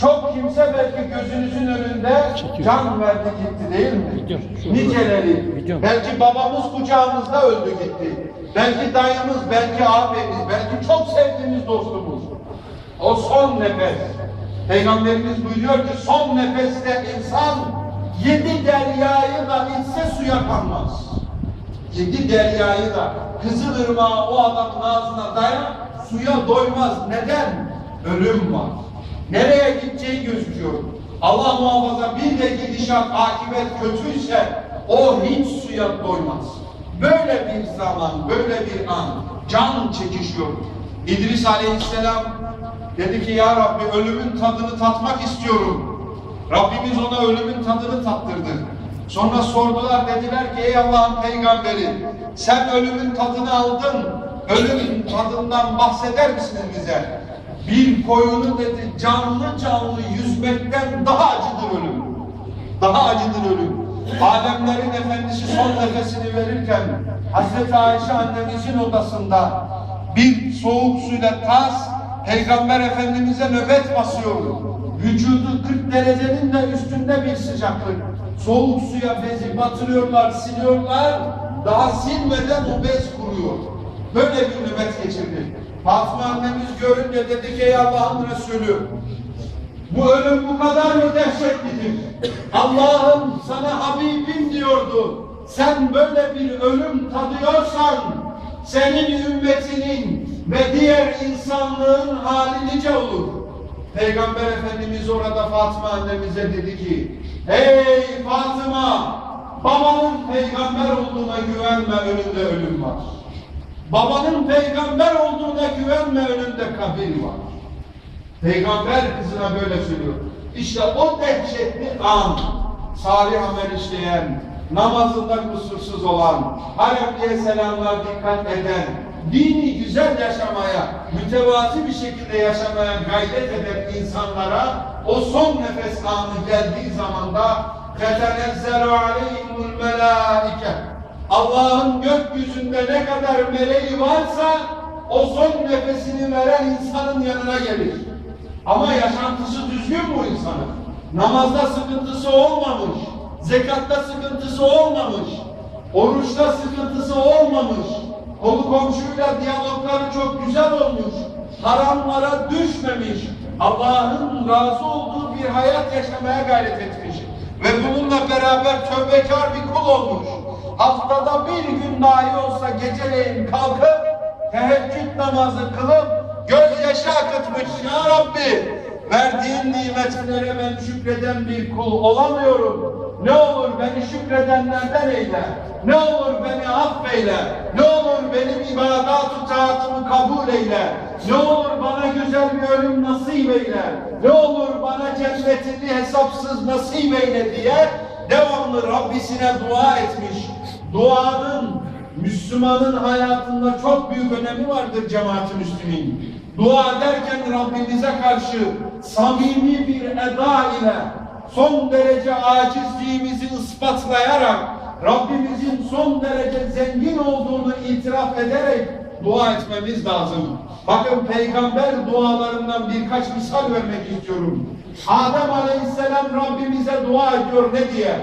Çok kimse belki gözünüzün önünde can verdi gitti değil mi? Niceleri. Belki babamız kucağımızda öldü gitti. Belki dayımız, belki abimiz, belki çok sevdiğimiz dostumuz. O son nefes. Peygamberimiz buyuruyor ki son nefeste insan yedi deryayı da içse suya kanmaz. Yedi deryayı da Kızılırmağı o adamın ağzına dayan suya doymaz. Neden? Ölüm var. Nereye gideceği gözüküyor. Allah muhafaza bir de gidişat akibet kötüyse o hiç suya doymaz. Böyle bir zaman, böyle bir an can çekişiyor. İdris Aleyhisselam dedi ki ya Rabbi ölümün tadını tatmak istiyorum. Rabbimiz ona ölümün tadını tattırdı. Sonra sordular dediler ki ey Allah'ın peygamberi sen ölümün tadını aldın. Ölümün tadından bahseder misiniz bize? Bir koyunu dedi canlı canlı yüzmekten daha acıdır ölüm. Daha acıdır ölüm. Alemlerin efendisi son nefesini verirken Hazreti Ayşe annemizin odasında bir soğuk suyla tas Peygamber Efendimiz'e nöbet basıyor. Vücudu 40 derecenin de üstünde bir sıcaklık. Soğuk suya bezi batırıyorlar, siliyorlar. Daha silmeden o bez kuruyor. Böyle bir nöbet geçirdi. Fatıma annemiz görünce dedi ki ey Allah'ın Resulü bu ölüm bu kadar mı dehşetlidir? Allah'ım sana Habibim diyordu. Sen böyle bir ölüm tadıyorsan senin ümmetinin ve diğer insanlığın hali nice olur. Peygamber Efendimiz orada Fatıma annemize dedi ki Ey Fatıma babanın peygamber olduğuna güvenme önünde ölüm var. Babanın peygamber olduğuna güvenme önünde kabir var. Peygamber kızına böyle söylüyor. İşte o dehşetli an salih amel işleyen, namazında kusursuz olan, haremliye selamlar dikkat eden, dini güzel yaşamaya, mütevazi bir şekilde yaşamaya gayret eden insanlara o son nefes anı geldiği zamanda فَتَنَزَّلُ عَلَيْهِمُ الْمَلَائِكَةِ Allah'ın gökyüzünde ne kadar meleği varsa o son nefesini veren insanın yanına gelir. Ama yaşantısı düzgün bu insanın. Namazda sıkıntısı olmamış, zekatta sıkıntısı olmamış, oruçta sıkıntısı olmamış, kolu komşuyla diyalogları çok güzel olmuş, haramlara düşmemiş, Allah'ın razı olduğu bir hayat yaşamaya gayret etmiş ve bununla beraber tövbekar bir kul olmuş. Haftada bir gün dahi olsa geceleyin kalkıp teheccüd namazı kılıp gözyaşı akıtmış. Ya Rabbi verdiğin nimetlere ben şükreden bir kul olamıyorum. Ne olur beni şükredenlerden eyle. Ne olur beni affeyle. Ne olur benim ibadat-ı taatımı kabul eyle. Ne olur bana güzel bir ölüm nasip eyle. Ne olur bana cennetini hesapsız nasip eyle diye devamlı Rabbisine dua etmiş. Duanın Müslümanın hayatında çok büyük önemi vardır cemaat-i müslümin. Dua ederken Rabbimize karşı samimi bir eda ile son derece acizliğimizi ispatlayarak Rabbimizin son derece zengin olduğunu itiraf ederek dua etmemiz lazım. Bakın peygamber dualarından birkaç misal vermek istiyorum. Adem Aleyhisselam Rabbimize dua ediyor ne diye?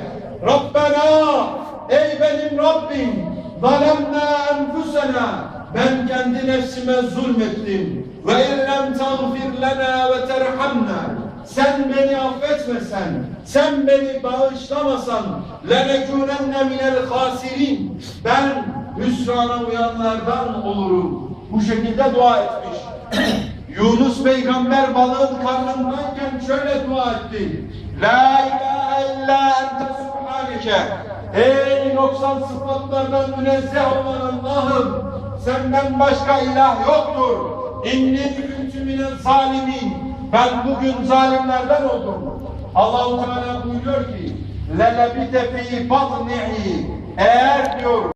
Rabbena ey benim Rabbim zalemna enfusena ben kendi nefsime zulmettim ve illem tağfir lena ve terhamna sen beni affetmesen, sen beni bağışlamasan lenekûnenne minel hasirin ben hüsrana uyanlardan olurum. Bu şekilde dua etmiş. Yunus peygamber balığın karnındayken şöyle dua etti. La ilahe illa ente subhaneke. Ey noksan sıfatlardan münezzeh olan Allah'ım senden başka ilah yoktur. İnni küntü minel zalimin. Ben bugün zalimlerden oldum. Allahu Teala buyuruyor ki lelebite fi batnihi eğer diyor